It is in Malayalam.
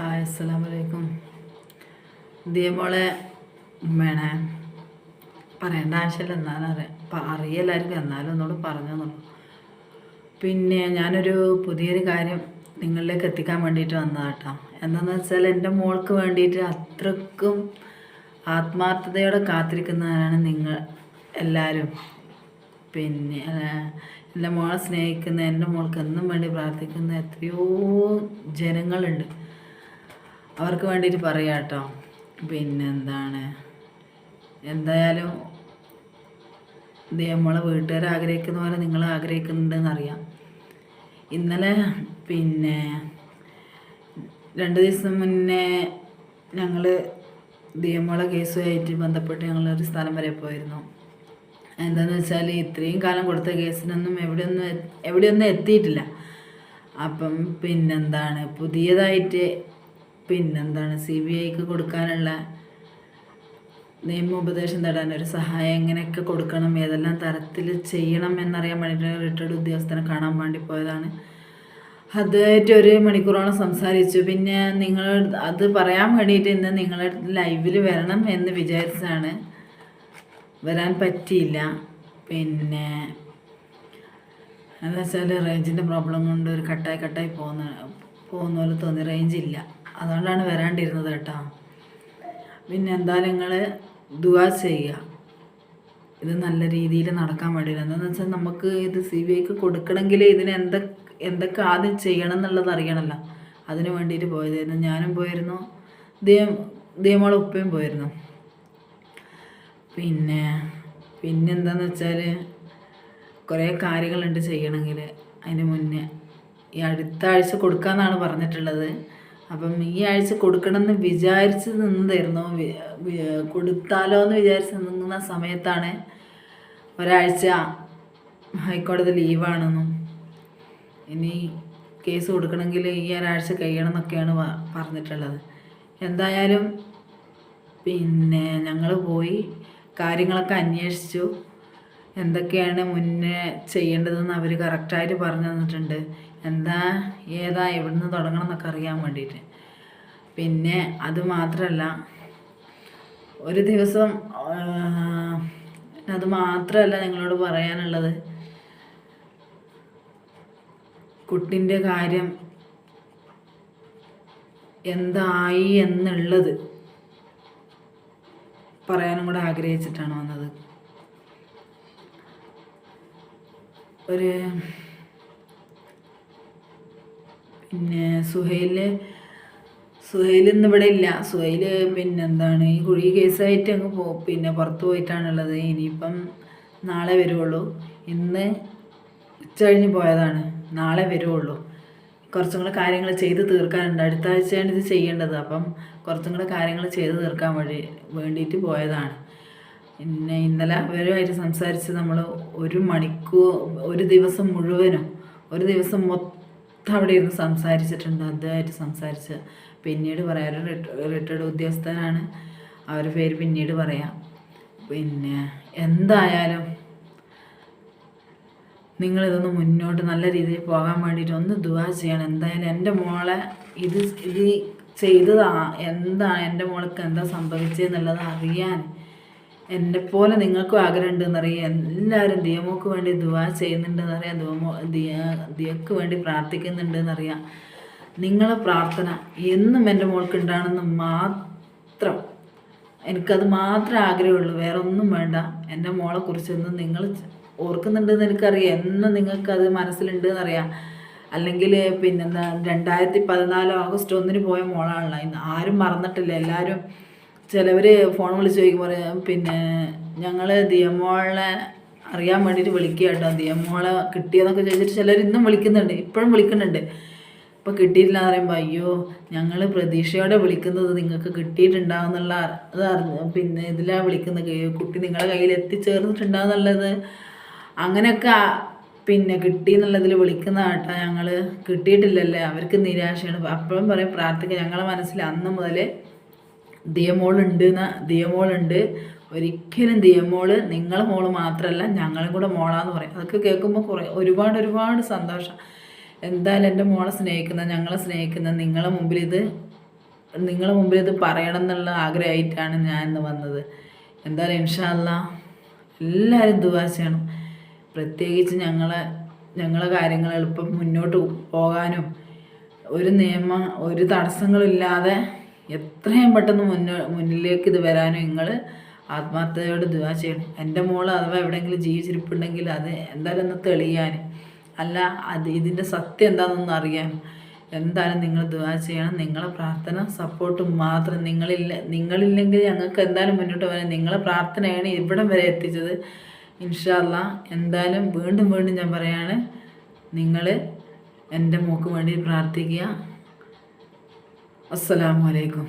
ഹായ് അസ്സലാമു അലൈക്കും ദിയമോളെ വേണേ പറയേണ്ട ആവശ്യമില്ല എന്നാലും അറിയാം. അറിയല്ലായിരിക്കും എന്നാലും ഒന്നുകൂടെ പറഞ്ഞു തന്നുള്ളൂ പിന്നെ ഞാനൊരു പുതിയൊരു കാര്യം നിങ്ങളിലേക്ക് എത്തിക്കാൻ വേണ്ടിയിട്ട് വന്നതാട്ടോ. എന്താണെന്ന് വെച്ചാൽ എന്റെ മോൾക്ക് വേണ്ടിയിട്ട് അത്രക്കും ആത്മാർത്ഥതയോടെ കാത്തിരിക്കുന്നവരാണ് നിങ്ങൾ എല്ലാവരും. പിന്നെ എന്റെ മോളെ സ്നേഹിക്കുന്ന എന്റെ മോൾക്ക് എന്നും വേണ്ടി പ്രാർത്ഥിക്കുന്ന എത്രയോ ജനങ്ങളുണ്ട്. അവർക്ക് വേണ്ടിയിട്ട് പറയാം കേട്ടോ. പിന്നെന്താണ്? എന്തായാലും ഇത് നമ്മളെ വീട്ടുകാർ ആഗ്രഹിക്കുന്ന പോലെ നിങ്ങൾ ആഗ്രഹിക്കുന്നുണ്ടെന്നറിയാം. ഇന്നലെ പിന്നെ രണ്ട് ദിവസം മുന്നേ ഞങ്ങൾ ദിയമോളെ കേസുമായിട്ട് ബന്ധപ്പെട്ട് ഞങ്ങളൊരു സ്ഥലം വരെ പോയിരുന്നു. എന്താണെന്ന് വെച്ചാൽ ഇത്രയും കാലം കൊടുത്ത കേസിനൊന്നും എവിടെയൊന്നും എവിടെയൊന്നും എത്തിയിട്ടില്ല. അപ്പം പിന്നെന്താണ്? പുതിയതായിട്ട് പിന്നെന്താണ്? സി ബി ഐക്ക് കൊടുക്കാനുള്ള നിയമോപദേശം തേടാൻ ഒരു സഹായം എങ്ങനെയൊക്കെ കൊടുക്കണം? ഏതെല്ലാം തരത്തിൽ ചെയ്യണം എന്നറിയാൻ വേണ്ടിയിട്ട് റിട്ടയർഡ് ഉദ്യോഗസ്ഥനെ കാണാൻ വേണ്ടി പോയതാണ്. അതുമായിട്ട് ഒരു മണിക്കൂറോളം സംസാരിച്ചു. പിന്നെ നിങ്ങൾ അത് പറയാൻ വേണ്ടിയിട്ട് ഇന്ന് നിങ്ങളുടെ ലൈവിൽ വരണം എന്ന് വിചാരിച്ചാണ് വരാൻ പറ്റിയില്ല. പിന്നെ എന്താ വെച്ചാൽ റേഞ്ചിന്റെ പ്രോബ്ലം കൊണ്ട് ഒരു കട്ടായി കട്ടായി പോകുന്ന പോകുന്ന പോലെ തോന്നി. റേഞ്ച് ഇല്ല. അതുകൊണ്ടാണ് വരാണ്ടിരുന്നത് കേട്ടോ. പിന്നെ എന്തായാലും നിങ്ങൾ ദുവാ ചെയ്യുക. ഇത് നല്ല രീതിയിൽ നടക്കാൻ വേണ്ടി എന്താണെന്ന് വെച്ചാൽ നമുക്ക് ഇത് സി ബി ഐക്ക് കൊടുക്കണമെങ്കിൽ ഇതിന് എന്തൊക്കെ എന്തൊക്കെ ആദ്യം ചെയ്യണം എന്നുള്ളത് അറിയണമല്ലോ അതിന് വേണ്ടിയിട്ട് പോയതായിരുന്നു. ഞാനും പോയിരുന്നു. ദൈവം ദിയമോളെ ഉപ്പയും പോയിരുന്നു. പിന്നെ പിന്നെന്താന്ന് വെച്ചാൽ കുറേ കാര്യങ്ങളുണ്ട് ചെയ്യണമെങ്കിൽ അതിന് മുന്നേ ഈ അടുത്ത ആഴ്ച കൊടുക്കാമെന്നാണ് പറഞ്ഞിട്ടുള്ളത്. അപ്പം ഈ ആഴ്ച കൊടുക്കണമെന്ന് വിചാരിച്ച് നിന്നതായിരുന്നു. കൊടുത്താലോ എന്ന് വിചാരിച്ച് നിന്ന സമയത്താണ് ഒരാഴ്ച ഹൈക്കോടതി ലീവാണെന്നും ഇനി കേസ് കൊടുക്കണമെങ്കിൽ ഈ ഒരാഴ്ച കഴിയണം എന്നൊക്കെയാണ് പറഞ്ഞിട്ടുള്ളത്. എന്തായാലും പിന്നെ ഞങ്ങൾ പോയി കാര്യങ്ങളൊക്കെ അന്വേഷിച്ചു. എന്തൊക്കെയാണ് മുന്നേ ചെയ്യേണ്ടതെന്ന് അവർ കറക്റ്റായിട്ട് പറഞ്ഞു തന്നിട്ടുണ്ട്. എന്താ ഏതാ എവിടെ നിന്ന് തുടങ്ങണം എന്നൊക്കെ അറിയാൻ വേണ്ടിയിട്ട്. പിന്നെ അത് മാത്രമല്ല ഒരു ദിവസം അത് മാത്രമല്ല നിങ്ങളോട് പറയാനുള്ളത്. കുട്ടിന്റെ കാര്യം എന്തായി എന്നുള്ളത് പറയാനും കൂടെ ആഗ്രഹിച്ചിട്ടാണ് വന്നത്. ഒരു പിന്നെ സുഹൈൽ സുഹൈൽ ഇന്ന് ഇവിടെ ഇല്ല. സുഹൈൽ പിന്നെന്താണ്? ഈ കുഴി കേസായിട്ട് അങ്ങ് പോ പിന്നെ പുറത്ത് പോയിട്ടാണുള്ളത്. ഇനിയിപ്പം നാളെ വരുവുള്ളൂ. ഇന്ന് ഉച്ച കഴിഞ്ഞ് പോയതാണ്. നാളെ വരുവുള്ളൂ. കുറച്ചും കൂടെ കാര്യങ്ങൾ ചെയ്ത് തീർക്കാനുണ്ട്. അടുത്ത ആഴ്ചയാണ് ഇത് ചെയ്യേണ്ടത്. അപ്പം കുറച്ചും കൂടെ കാര്യങ്ങൾ ചെയ്ത് തീർക്കാൻ വേണ്ടി വേണ്ടിയിട്ട് പോയതാണ്. പിന്നെ ഇന്നലെ അവരുമായിട്ട് സംസാരിച്ച് നമ്മൾ ഒരു മണിക്കൂർ ഒരു ദിവസം മുഴുവനും ഒരു ദിവസം മൊത്തം അവിടെ ഇരുന്ന് സംസാരിച്ചിട്ടുണ്ട്. അദ്ദേഹമായിട്ട് സംസാരിച്ച്. പിന്നീട് പറയാം ഒരു റിട്ടയർഡ് ഉദ്യോഗസ്ഥനാണ്. അവരുടെ പേര് പിന്നീട് പറയാം. പിന്നെ എന്തായാലും നിങ്ങളിതൊന്ന് മുന്നോട്ട് നല്ല രീതിയിൽ പോകാൻ വേണ്ടിയിട്ട് ഒന്ന് ദുവാ ചെയ്യണം. എന്തായാലും എന്റെ മോളെ ഇത് ഇത് ചെയ്തതാ എന്താ എന്റെ മോൾക്ക് എന്താ സംഭവിച്ചതെന്നുള്ളത് അറിയാൻ എന്നെ പോലെ നിങ്ങൾക്കും ആഗ്രഹം അറിയാം എല്ലാവരും ദിയമോക്ക് വേണ്ടി ദുവാ ചെയ്യുന്നുണ്ടെന്നറിയാം. ദുവമോ ദിയ ദിയക്ക് വേണ്ടി പ്രാർത്ഥിക്കുന്നുണ്ടെന്നറിയാം. നിങ്ങളെ പ്രാർത്ഥന എന്നും എന്റെ മോൾക്ക് ഉണ്ടാണെന്ന് മാത്രം എനിക്കത് മാത്രം ആഗ്രഹമുള്ളൂ. വേറെ ഒന്നും വേണ്ട. എന്റെ മോളെ കുറിച്ചൊന്നും നിങ്ങൾ ഓർക്കുന്നുണ്ടെന്ന് എനിക്കറിയാം. എന്നും നിങ്ങൾക്കത് മനസ്സിലുണ്ട് എന്നറിയാം അല്ലെങ്കിൽ പിന്നെന്താ രണ്ടായിരത്തി പതിനാല് ഓഗസ്റ്റ് ഒന്നിന് പോയ മോളാണല്ലോ. ഇന്ന് ആരും മറന്നിട്ടില്ല. എല്ലാവരും ചിലവർ ഫോൺ വിളിച്ച് ചോദിക്കുമ്പോൾ പിന്നെ ഞങ്ങൾ ദിയമോളെ അറിയാൻ വേണ്ടിയിട്ട് വിളിക്കുക കേട്ടോ ദിയമോളെ കിട്ടിയതൊക്കെ ചോദിച്ചിട്ട് ചിലർ ഇന്നും വിളിക്കുന്നുണ്ട് ഇപ്പോഴും വിളിക്കുന്നുണ്ട്. ഇപ്പോൾ കിട്ടിയിട്ടില്ല എന്ന് പറയുമ്പോൾ അയ്യോ ഞങ്ങൾ പ്രതീക്ഷയോടെ വിളിക്കുന്നത് നിങ്ങൾക്ക് കിട്ടിയിട്ടുണ്ടാവുന്നുള്ള അത് അറിഞ്ഞ് പിന്നെ ഇതിലാണ് വിളിക്കുന്നത്? കുട്ടി നിങ്ങളുടെ കയ്യിൽ എത്തിച്ചേർന്നിട്ടുണ്ടാവുന്നുള്ളത്? അങ്ങനെയൊക്കെ പിന്നെ കിട്ടി എന്നുള്ളതിൽ വിളിക്കുന്ന കേട്ടോ ഞങ്ങൾ കിട്ടിയിട്ടില്ലല്ലേ? അവർക്ക് നിരാശയാണ്. അപ്പോഴും പറയും പ്രാർത്ഥിക്കുക ഞങ്ങളെ മനസ്സിൽ അന്ന് മുതൽ ദിയമോളുണ്ട് എന്ന് ദിയമോളുണ്ട് ഒരിക്കലും ദിയമോൾ നിങ്ങളെ മോൾ മാത്രമല്ല ഞങ്ങളും കൂടെ മോളാന്ന് പറയും. അതൊക്കെ കേൾക്കുമ്പോൾ കുറേ ഒരുപാട് ഒരുപാട് സന്തോഷം. എന്തായാലും എന്റെ മോളെ സ്നേഹിക്കുന്ന ഞങ്ങളെ സ്നേഹിക്കുന്ന നിങ്ങളെ മുമ്പിൽ ഇത് നിങ്ങളെ മുമ്പിൽ ഇത് പറയണം എന്നുള്ള ആഗ്രഹമായിട്ടാണ് ഞാൻ ഇന്ന് വന്നത്. എന്തായാലും ഇൻഷാല്ല എല്ലാവരും ദുവാ ചെയ്യണം. പ്രത്യേകിച്ച് ഞങ്ങളെ ഞങ്ങളെ കാര്യങ്ങൾ എളുപ്പം മുന്നോട്ട് പോകാനും ഒരു നിയമ ഒരു തടസ്സങ്ങളില്ലാതെ എത്രയും പെട്ടെന്ന് മുന്നോ മുന്നിലേക്ക് ഇത് വരാനും നിങ്ങൾ ആത്മാർത്ഥതയോട് ദുവാ ചെയ്യണം. എന്റെ മോൾ അഥവാ എവിടെയെങ്കിലും ജീവിച്ചിരിപ്പുണ്ടെങ്കിൽ അത് എന്തായാലും ഒന്ന് തെളിയാൻ. അല്ല അത് ഇതിന്റെ സത്യം എന്താണെന്നൊന്ന് അറിയാൻ. എന്തായാലും നിങ്ങൾ ദുവാ ചെയ്യണം. നിങ്ങളെ പ്രാർത്ഥന സപ്പോർട്ട് മാത്രം നിങ്ങളില്ല നിങ്ങളില്ലെങ്കിൽ ഞങ്ങൾക്ക് എന്തായാലും മുന്നോട്ട് പോകാൻ. നിങ്ങളെ പ്രാർത്ഥനയാണ് ഇവിടം വരെ എത്തിച്ചത്. ഇൻഷാല്ല എന്തായാലും വീണ്ടും വീണ്ടും ഞാൻ പറയാണ് നിങ്ങൾ എന്റെ മോക്ക് വേണ്ടി പ്രാർത്ഥിക്കുക. അസ്സലാമു അലൈക്കും.